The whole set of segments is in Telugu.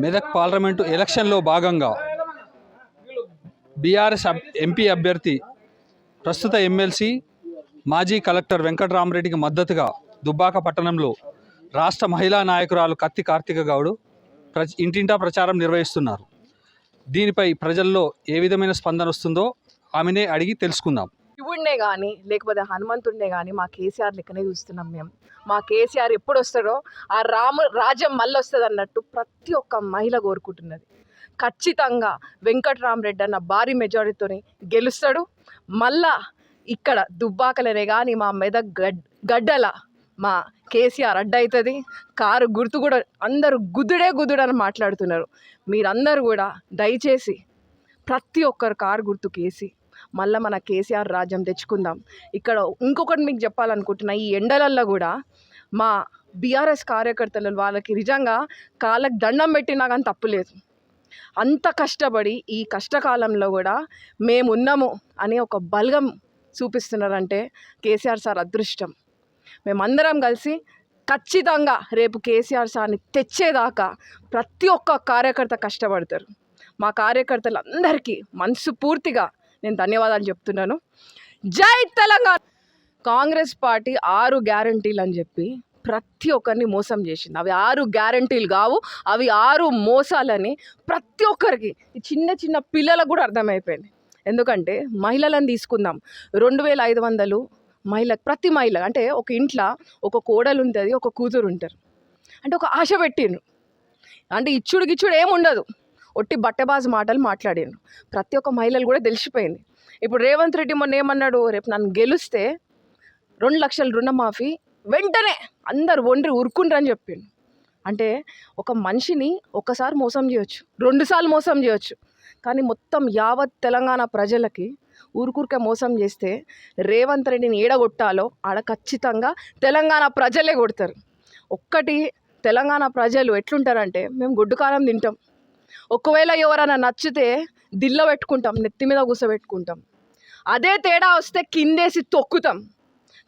మెదక్ పార్లమెంటు ఎలక్షన్లో భాగంగా బీఆర్ఎస్ అబ్- ఎంపీ అభ్యర్థి ప్రస్తుత ఎమ్మెల్సీ మాజీ కలెక్టర్ వెంకటరామరెడ్డికి మద్దతుగా దుబ్బాక పట్టణంలో రాష్ట్ర మహిళా నాయకురాలు కత్తి కార్తిక గౌడు ప్ర ఇంటింటా ప్రచారం నిర్వహిస్తున్నారు. దీనిపై ప్రజల్లో ఏ విధమైన స్పందన వస్తుందో ఆమెనే అడిగి తెలుసుకుందాం. కృష్ణుడినే కానీ లేకపోతే హనుమంతుడినే కానీ మా కేసీఆర్ లెక్కనే చూస్తున్నాం మేము. మా కేసీఆర్ ఎప్పుడు వస్తాడో ఆ రాము రాజ్యం మళ్ళీ వస్తుంది అన్నట్టు ప్రతి ఒక్క మహిళ కోరుకుంటున్నది. ఖచ్చితంగా వెంకట్రామరెడ్డి అన్న భారీ మెజారిటీతోని గెలుస్తాడు. మళ్ళా ఇక్కడ దుబ్బాకలనే కానీ మా మెదక్ గడ్ గడ్డల మా కేసీఆర్ అడ్డవుతుంది కారు గుర్తు కూడా అందరూ గుద్దుడే గుద్దుడు అని మాట్లాడుతున్నారు. మీరందరూ కూడా దయచేసి ప్రతి ఒక్కరు కారు గుర్తుకేసి మళ్ళీ మన కేసీఆర్ రాజ్యం తెచ్చుకుందాం. ఇక్కడ ఇంకొకటి మీకు చెప్పాలనుకుంటున్నా ఈ ఎండలల్లో కూడా మా బీఆర్ఎస్ కార్యకర్తలు వాళ్ళకి నిజంగా కాళ్ళకి దండం పెట్టినా కానీ తప్పులేదు అంత కష్టపడి ఈ కష్టకాలంలో కూడా మేమున్నాము అనే ఒక బలగం చూపిస్తున్నారంటే కేసీఆర్ సార్ అదృష్టం. మేమందరం కలిసి ఖచ్చితంగా రేపు కేసీఆర్ సార్ని తెచ్చేదాకా ప్రతి ఒక్క కార్యకర్త కష్టపడతారు. మా కార్యకర్తలందరికీ మనసు పూర్తిగా నేను ధన్యవాదాలు చెప్తున్నాను. జై తెలంగాణ! కాంగ్రెస్ పార్టీ ఆరు గ్యారంటీలు అని చెప్పి ప్రతి ఒక్కరిని మోసం చేసింది. అవి ఆరు గ్యారంటీలు కావు అవి ఆరు మోసాలని ప్రతి ఒక్కరికి చిన్న చిన్న పిల్లలకు కూడా అర్థమైపోయింది. ఎందుకంటే మహిళలను తీసుకుందాం. రెండు వేల ఐదు వందలు మహిళ ప్రతి మహిళ అంటే ఒక ఇంట్లో ఒక కోడలు ఉంటుంది ఒక కూతురు ఉంటారు. అంటే ఒక ఆశ పెట్టిండ్రు. అంటే ఇచ్చుడు గిచ్చుడు ఏముండదు. ఒట్టి బట్టబాజు మాటలు మాట్లాడిండు ప్రతి ఒక్క మహిళలు కూడా తెలిసిపోయింది. ఇప్పుడు రేవంత్ రెడ్డి మొన్న ఏమన్నాడు? రేపు నన్ను గెలిస్తే రెండు లక్షల రుణమాఫీ వెంటనే అందరు ఒండ్రి ఉరుకుండ్రని చెప్పిండు. అంటే ఒక మనిషిని ఒకసారి మోసం చేయొచ్చు రెండుసార్లు మోసం చేయొచ్చు. కానీ మొత్తం యావత్ తెలంగాణ ప్రజలకి ఊరుకూరికే మోసం చేస్తే రేవంత్ రెడ్డిని ఏడగొట్టాలో ఆడ ఖచ్చితంగా తెలంగాణ ప్రజలే కొడతారు. ఒక్కటి తెలంగాణ ప్రజలు ఎట్లుంటారంటే మేము గుడ్డకారం తింటాం. ఒకవేళ ఎవరైనా నచ్చితే దిల్ల పెట్టుకుంటాం నెత్తి మీద కూసబెట్టుకుంటాం. అదే తేడా వస్తే కిందేసి తొక్కుతాం.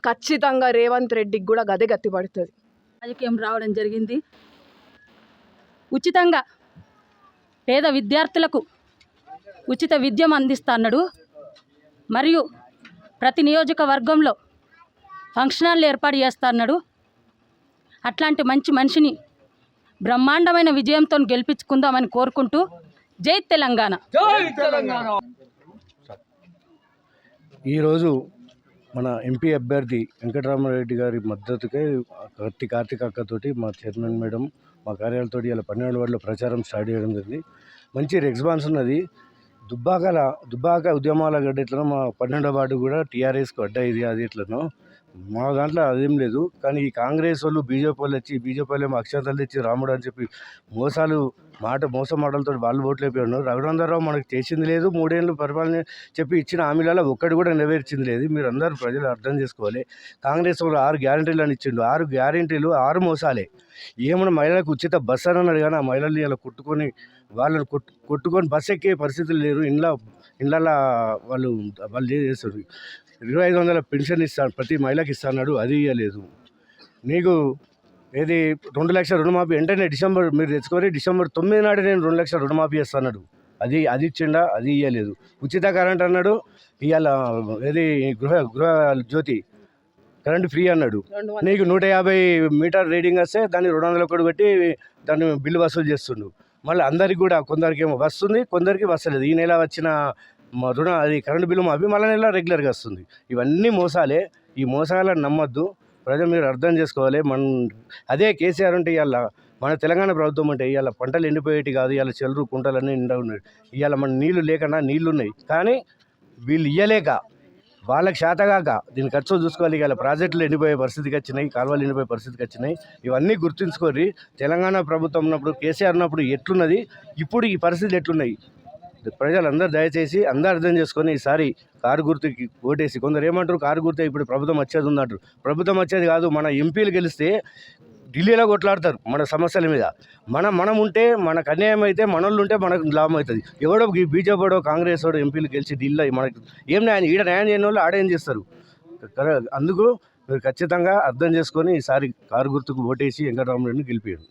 ఖచ్చితంగా రేవంత్ రెడ్డికి కూడా గదే గత్తి పడుతుంది. రాజకీయం రావడం జరిగింది. ఉచితంగా పేద విద్యార్థులకు ఉచిత విద్యను అందిస్తాడు మరియు ప్రతి నియోజకవర్గంలో ఫంక్షన్ హాల్ ఏర్పాటు చేస్తాడు అట్లాంటి మంచి మనిషిని బ్రహ్మాండమైన విజయంతో గెలిపించుకుందామని కోరుకుంటూ జై తెలంగాణ. ఈరోజు మన ఎంపీ అభ్యర్థి వెంకటరామారెడ్డి గారి మద్దతుకే కత్తి కార్తీక అక్కతోటి మా చైర్మన్ మేడం మా కార్యాలతో ఇలా పన్నెండు వార్డులో ప్రచారం స్టార్ట్ చేయడం జరిగింది. మంచి రెస్పాన్స్ ఉన్నది. దుబ్బాకల దుబ్బాక ఉద్యమాల గడ్డ ఇట్లనో మా పన్నెండో వార్డు కూడా టీఆర్ఎస్కి అడ్డ ఇది అది ఇట్లనో మా దాంట్లో అదేం లేదు. కానీ ఈ కాంగ్రెస్ వాళ్ళు బీజేపీ వాళ్ళు వచ్చి బీజేపీ వాళ్ళు ఏమో అక్షంతలు తెచ్చి రాముడు అని చెప్పి మోసాలు మాట మోస మాటలతో వాళ్ళు ఓట్లు అయిపోయినారు ఉన్నారు రఘునందరావు మనకు చేసింది లేదు. మూడేళ్ళు పరిపాలన చెప్పి ఇచ్చిన హామీలలో ఒక్కటి కూడా నెరవేర్చింది లేదు. మీరు అందరూ ప్రజలు అర్థం చేసుకోవాలి. కాంగ్రెస్ వాళ్ళు ఆరు గ్యారంటీలు అని ఇచ్చిండు. ఆరు గ్యారంటీలు ఆరు మోసాలే. ఏమన్నా మహిళలకు ఉచిత బస్సు అని అన్నాడు కానీ ఆ మహిళల్ని ఇలా కొట్టుకొని వాళ్ళని కొట్టు కొట్టుకొని బస్సు ఎక్కే పరిస్థితులు లేరు. ఇండ్ల ఇండ్ల వాళ్ళు వాళ్ళు చేస్తారు? ఇరవై ఐదు వందల పెన్షన్ ఇస్తాను ప్రతి మహిళకి ఇస్తాడు అది ఇవ్వలేదు నీకు ఏది రెండు లక్షల రుణమాఫీ వెంటనే డిసెంబర్ మీరు తెచ్చుకొని డిసెంబర్ తొమ్మిది నాడు నేను రెండు లక్షల రుణమాఫీ చేస్తాడు అది అది ఇచ్చిండా? అది ఇవ్వలేదు ఉచిత కరెంట్ అన్నాడు ఇవాళ ఏది గృహ గృహ జ్యోతి కరెంట్ ఫ్రీ అన్నాడు. నీకు నూట యాభై మీటర్ రీడింగ్ వస్తే దాన్ని రెండు వందల ఒకటి పెట్టి దాన్ని బిల్లు వసూలు చేస్తుండు. మళ్ళీ అందరికి కూడా కొందరికి ఏమో వస్తుంది కొందరికి వస్తలేదు. ఈ నెల వచ్చిన మ- రుణ అది కరెంటు బిల్లు మా మళ్ళీ నెల రెగ్యులర్గా వస్తుంది. ఇవన్నీ మోసాలే. ఈ మోసాలను నమ్మొద్దు. ప్రజలు మీరు అర్థం చేసుకోవాలి. మన అదే కేసీఆర్ అంటే ఇవాళ మన తెలంగాణ ప్రభుత్వం అంటే ఇవాళ పంటలు ఎండిపోయేటి కాదు. ఇవాళ చెల్లరు కుంటలన్నీ నిండా ఉన్నాయి. ఇవాళ మన నీళ్ళు లేకన్నా నీళ్ళు ఉన్నాయి కానీ వీళ్ళు ఇయ్యలేక వాళ్ళకి శాతగాక దీని ఖర్చు చూసుకోవాలి. ఇవాళ ప్రాజెక్టులు ఎండిపోయే పరిస్థితికి వచ్చినాయి. కాలువలు ఎండిపోయే పరిస్థితికి వచ్చినాయి. ఇవన్నీ గుర్తుంచుకోరి తెలంగాణ ప్రభుత్వం ఉన్నప్పుడు కేసీఆర్ ఉన్నప్పుడు ఎట్లున్నది? ఇప్పుడు ఈ పరిస్థితులు ఎట్లున్నాయి? ప్రజలందరూ దయచేసి అందరూ అర్థం చేసుకొని ఈసారి కారు గుర్తుకి ఓటేసి కొందరు ఏమంటారు కారు గుర్తు ఇప్పుడు ప్రభుత్వం వచ్చేది ఉందంటారు. ప్రభుత్వం వచ్చేది కాదు మన ఎంపీలు గెలిస్తే ఢిల్లీలో కొట్లాడతారు మన సమస్యల మీద. మన మనం ఉంటే మనకు అన్యాయం అయితే మనోళ్ళు ఉంటే మనకు లాభం అవుతుంది. ఎవడో ఈ కాంగ్రెస్ వాడో ఎంపీలు గెలిచి ఢిల్లీ మనకి ఏం న్యాయం ఈడ న్యాయం చేయని వాళ్ళు ఆడేం చేస్తారు? అందుకు మీరు ఖచ్చితంగా అర్థం చేసుకొని ఈసారి కారు గుర్తుకు ఓటేసి వెంకటరామరెడ్డిని గెలిపారు